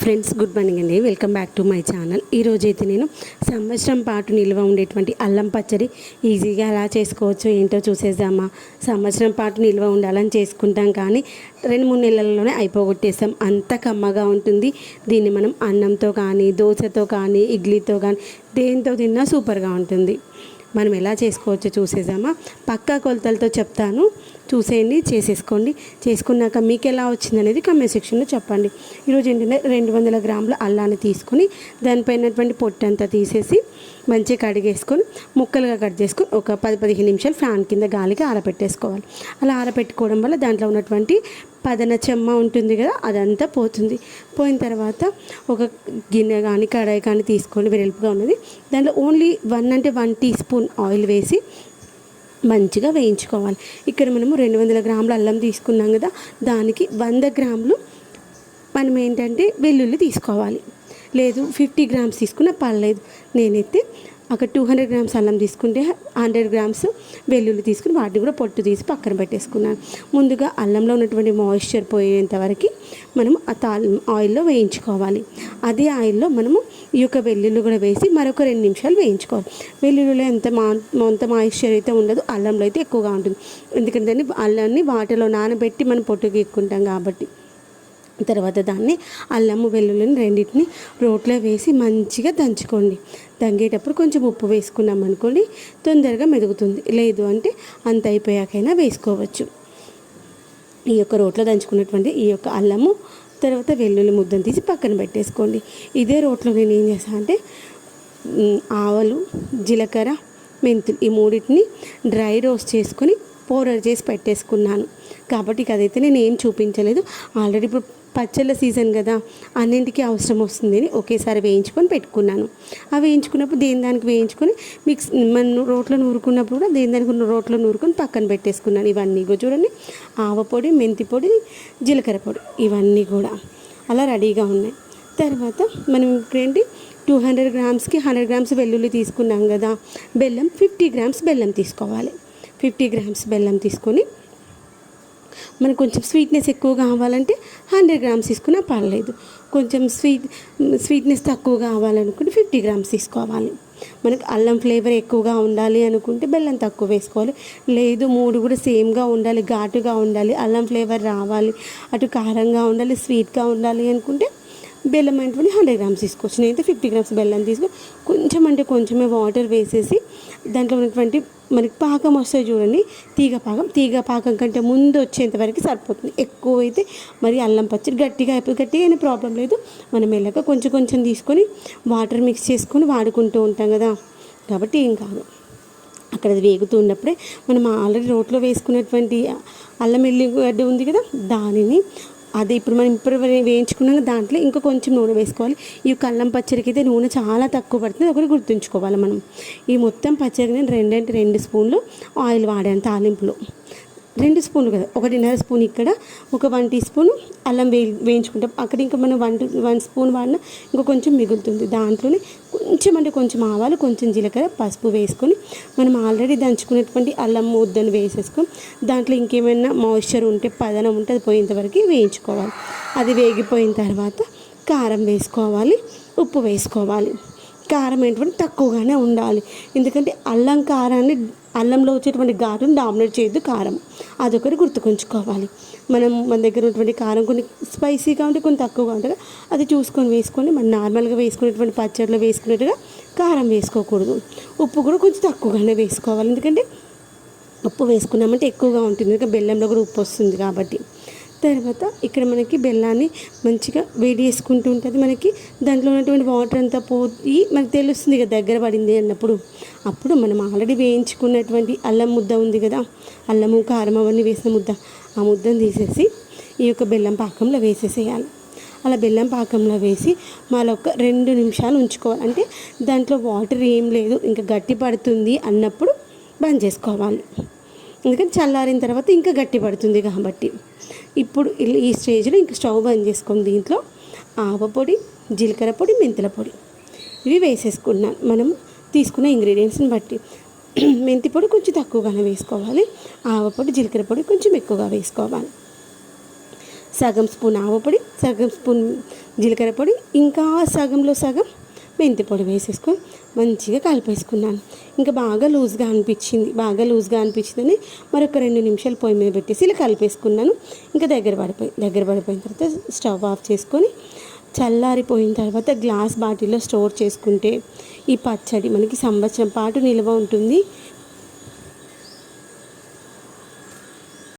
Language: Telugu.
ఫ్రెండ్స్ గుడ్ మార్నింగ్ అండి. Welcome back to my channel ఈరోజైతే అయితే నేను సంవత్సరం పాటు నిల్వ ఉండేటువంటి అల్లం పచ్చడి ఈజీగా ఎలా చేసుకోవచ్చో ఏంటో చూసేద్దామా. సంవత్సరం పాటు నిల్వ ఉండాలని చేసుకుంటాం కానీ రెండు మూడు నెలల్లోనే అయిపోగొట్టేస్తాం అంత కమ్మగా ఉంటుంది. దీన్ని మనం అన్నంతో కానీ దోశతో కానీ ఇడ్లీతో కానీ దేంతో తిన్నా సూపర్గా ఉంటుంది. మనం ఎలా చేసుకోవచ్చో చూసేద్దామా. పక్కా కొలతలతో చెప్తాను. చూసేయండి చేసేసుకోండి. చేసుకున్నాక మీకు ఎలా వచ్చింది అనేది కమెంట్ సెక్షన్లో చెప్పండి. ఈరోజు ఏంటంటే రెండు వందల గ్రాముల అల్లాన్ని తీసుకొని దానిపైనటువంటి పొట్టు అంతా తీసేసి మంచిగా కడిగేసుకొని ముక్కలుగా కట్ చేసుకొని ఒక పది పదిహేను నిమిషాలు ఫ్యాన్ కింద గాలికి ఆరబెట్టేసుకోవాలి అలా ఆరబెట్టుకోవడం వల్ల దాంట్లో ఉన్నటువంటి పదన చెమ్మ ఉంటుంది కదా అదంతా పోతుంది. పోయిన తర్వాత ఒక గిన్నె కానీ కడాయి కానీ తీసుకొని వెడల్పుగా ఉన్నది. దాంట్లో ఓన్లీ వన్ అంటే వన్ టీ స్పూన్ ఆయిల్ వేసి మంచిగా వేయించుకోవాలి. ఇక్కడ మనము రెండు వందల గ్రాముల అల్లం తీసుకున్నాం కదా దానికి వంద గ్రాములు మనం ఏంటంటే వెల్లుల్లి తీసుకోవాలి. లేదు ఫిఫ్టీ గ్రామ్స్ తీసుకున్న పర్లేదు. నేనైతే అక్కడ టూ హండ్రెడ్ గ్రామ్స్ అల్లం తీసుకుంటే హండ్రెడ్ గ్రామ్స్ వెల్లుల్లి తీసుకుని వాటిని కూడా పొట్టు తీసి పక్కన పెట్టేసుకున్నాను. ముందుగా అల్లంలో ఉన్నటువంటి మాయిశ్చర్ పోయేంత వరకు మనం ఆ తాల్ ఆయిల్లో వేయించుకోవాలి. అదే ఆయిల్లో మనము ఈ యొక్క వెల్లుల్లి కూడా వేసి మరొక రెండు నిమిషాలు వేయించుకోవాలి. వెల్లుల్లిలో ఎంత మా అంత మాయిశ్చర్ అయితే ఉండదు అల్లంలో అయితే ఎక్కువగా ఉంటుంది. ఎందుకంటే దాన్ని అల్లాన్ని వాటర్లో నానబెట్టి మనం పొట్టుకి ఎక్కుంటాం కాబట్టి. తర్వాత దాన్ని అల్లము వెల్లుల్లిని రెండింటిని రోట్లో వేసి మంచిగా దంచుకోండి. దంగేటప్పుడు కొంచెం ఉప్పు వేసుకున్నాం అనుకోండి తొందరగా మెదుగుతుంది. లేదు అంటే అంత అయిపోయాకైనా వేసుకోవచ్చు. ఈ యొక్క రోట్లో దంచుకున్నటువంటి ఈ యొక్క అల్లము తర్వాత వెల్లుల్లి ముద్దను తీసి పక్కన పెట్టేసుకోండి. ఇదే రోట్లో నేను ఏం చేస్తాను అంటే ఆవలు ఆవాలు జీలకర్ర మెంతులు ఈ మూడింటిని డ్రై రోస్ట్ చేసుకొని పౌడర్ చేసి పెట్టేసుకున్నాను. కాబట్టి అదైతే నేను ఏం చూపించలేదు. ఆల్రెడీ ఇప్పుడు పచ్చళ్ళ సీజన్ కదా అన్నింటికి అవసరం వస్తుంది అని ఒకేసారి వేయించుకొని పెట్టుకున్నాను. ఆ వేయించుకున్నప్పుడు దేని దానికి వేయించుకొని మిక్స్ మన రోట్లో నూరుకున్నప్పుడు కూడా దేని దానికి రోట్లో నూరుకొని పక్కన పెట్టేసుకున్నాను ఇవన్నీ. కూడా చూడండి ఆవపొడి మెంతి పొడి జీలకర్ర పొడి ఇవన్నీ కూడా అలా రెడీగా ఉన్నాయి. తర్వాత మనం ఇక్కడేంటి టూ హండ్రెడ్ గ్రామ్స్కి హండ్రెడ్ గ్రామ్స్ వెల్లుల్లి తీసుకున్నాం కదా బెల్లం ఫిఫ్టీ గ్రామ్స్ బెల్లం తీసుకోవాలి. ఫిఫ్టీ గ్రామ్స్ బెల్లం తీసుకొని మనకు కొంచెం స్వీట్నెస్ ఎక్కువ కావాలంటే హండ్రెడ్ గ్రామ్స్ తీసుకున్నా పర్లేదు. కొంచెం స్వీట్ స్వీట్నెస్ తక్కువ కావాలనుకుంటే ఫిఫ్టీ గ్రామ్స్ తీసుకోవాలి. మనకు అల్లం ఫ్లేవర్ ఎక్కువగా ఉండాలి అనుకుంటే బెల్లం తక్కువ వేసుకోవాలి. లేదు మూడు కూడా సేమ్గా ఉండాలి ఘాటుగా ఉండాలి అల్లం ఫ్లేవర్ రావాలి అటు కారంగా ఉండాలి స్వీట్గా ఉండాలి అనుకుంటే బెల్లం అనేటువంటి హండ్రెడ్ గ్రామ్స్ తీసుకోవచ్చు నేనైతే ఫిఫ్టీ గ్రామ్స్ బెల్లం తీసుకొని కొంచెం అంటే కొంచెమే వాటర్ వేసేసి దాంట్లో ఉన్నటువంటి మనకి పాకం వస్తుంది చూడండి తీగ పాకం. తీగ పాకం కంటే ముందు వచ్చేంతవరకు సరిపోతుంది. ఎక్కువ అయితే మరి అల్లం పచ్చడి గట్టిగా అయిపోయి గట్టిగా అయిన ప్రాబ్లం లేదు. మనం వెళ్ళాక కొంచెం కొంచెం తీసుకొని వాటర్ మిక్స్ చేసుకొని వాడుకుంటూ ఉంటాం కదా. కాబట్టి ఏం కాదు. అక్కడ వేగుతూ ఉన్నప్పుడే మనం ఆల్రెడీ రోట్లో వేసుకున్నటువంటి అల్లం ఎల్లిగడ్డ ఉంది కదా దానిని అది ఇప్పుడు మనం ఇప్పుడు వేయించుకున్నాక దాంట్లో ఇంకా కొంచెం నూనె వేసుకోవాలి. ఈ కల్లం పచ్చడికి అయితే నూనె చాలా తక్కువ పడుతుంది. ఒకటి గుర్తుంచుకోవాలి మనం. ఈ మొత్తం పచ్చడికి నేను రెండంటే రెండు స్పూన్లు ఆయిల్ వాడాను తాలింపులో. రెండు స్పూన్లు కదా ఒకటిన్నర స్పూన్ ఇక్కడ ఒక వన్ టీ స్పూన్ అల్లం వే వేయించుకుంటాం. అక్కడ ఇంకా మనం వన్ వన్ స్పూన్ వాడినా ఇంకా కొంచెం మిగులుతుంది. దాంట్లోనే కొంచెం అంటే కొంచెం ఆవాలు కొంచెం జీలకర్ర పసుపు వేసుకొని మనం ఆల్రెడీ దంచుకునేటువంటి అల్లం ముద్దను వేసేసుకొని దాంట్లో ఇంకేమైనా మాయిశ్చర్ ఉంటే పదనం ఉంటే అది పోయేంతవరకు వేయించుకోవాలి. అది వేగిపోయిన తర్వాత కారం వేసుకోవాలి ఉప్పు వేసుకోవాలి. కారం ఏంటంటే తక్కువగానే ఉండాలి. ఎందుకంటే అల్లం కారాన్ని అల్లంలో వచ్చేటువంటి ఘాటును డామినేట్ చేయొద్దు కారం. అదొకటి గుర్తుకుంచుకోవాలి. మనం మన దగ్గర ఉన్నటువంటి కారం కొన్ని స్పైసీగా ఉంటే కొన్ని తక్కువగా ఉంటుంది అది చూసుకొని వేసుకొని మనం నార్మల్గా వేసుకునేటువంటి పచ్చడిలో వేసుకునేట్టుగా కారం వేసుకోకూడదు. ఉప్పు కూడా కొంచెం తక్కువగానే వేసుకోవాలి. ఎందుకంటే ఉప్పు వేసుకున్నామంటే ఎక్కువగా ఉంటుంది. ఇంకా బెల్లంలో కూడా ఉప్పు వస్తుంది కాబట్టి. తర్వాత ఇక్కడ మనకి బెల్లాన్ని మంచిగా వేడి చేసుకుంటూ ఉంటుంది. మనకి దాంట్లో ఉన్నటువంటి వాటర్ అంతా పోయి మనకు తెలుస్తుంది కదా దగ్గర పడింది అన్నప్పుడు. అప్పుడు మనం ఆల్రెడీ వేయించుకున్నటువంటి అల్లం ముద్ద ఉంది కదా అల్లము కారం అవన్నీ వేసిన ముద్ద. ఆ ముద్దను తీసేసి ఈ యొక్క బెల్లం పాకంలో వేసేసేయాలి. అలా బెల్లం పాకంలో వేసి మళ్ళీ ఒక రెండు నిమిషాలు ఉంచుకోవాలి. అంటే దాంట్లో వాటర్ ఏం లేదు ఇంకా గట్టి పడుతుంది అన్నప్పుడు బంద్ చేసుకోవాలి. ఎందుకంటే చల్లారిన తర్వాత ఇంకా గట్టి పడుతుంది కాబట్టి ఇప్పుడు ఈ స్టేజ్లో ఇంకా స్టవ్ బంద్ చేసుకొని దీంట్లో ఆవపొడి జీలకర్ర పొడి మెంతుల పొడి ఇవి వేసేసుకున్నాను మనం తీసుకున్న ఇంగ్రీడియంట్స్ని బట్టి. మెంతి పొడి కొంచెం తక్కువగానే వేసుకోవాలి. ఆవపొడి జీలకర్ర పొడి కొంచెం ఎక్కువగా వేసుకోవాలి. సగం స్పూన్ ఆవపొడి సగం స్పూన్ జీలకర్ర పొడి ఇంకా సగంలో సగం మెంతి పొడి వేసేసుకొని మంచిగా కలిపేసుకున్నాను. ఇంకా బాగా లూజ్గా అనిపించింది. బాగా లూజ్గా అనిపించిందని మరొక రెండు నిమిషాలు పొయ్యి మీద పెట్టేసి ఇలా కలిపేసుకున్నాను. ఇంకా దగ్గర పడిపోయి దగ్గర పడిపోయిన తర్వాత స్టవ్ ఆఫ్ చేసుకొని చల్లారిపోయిన తర్వాత గ్లాస్ బాటిల్లో స్టోర్ చేసుకుంటే ఈ పచ్చడి మనకి సంవత్సరం పాటు నిల్వ ఉంటుంది.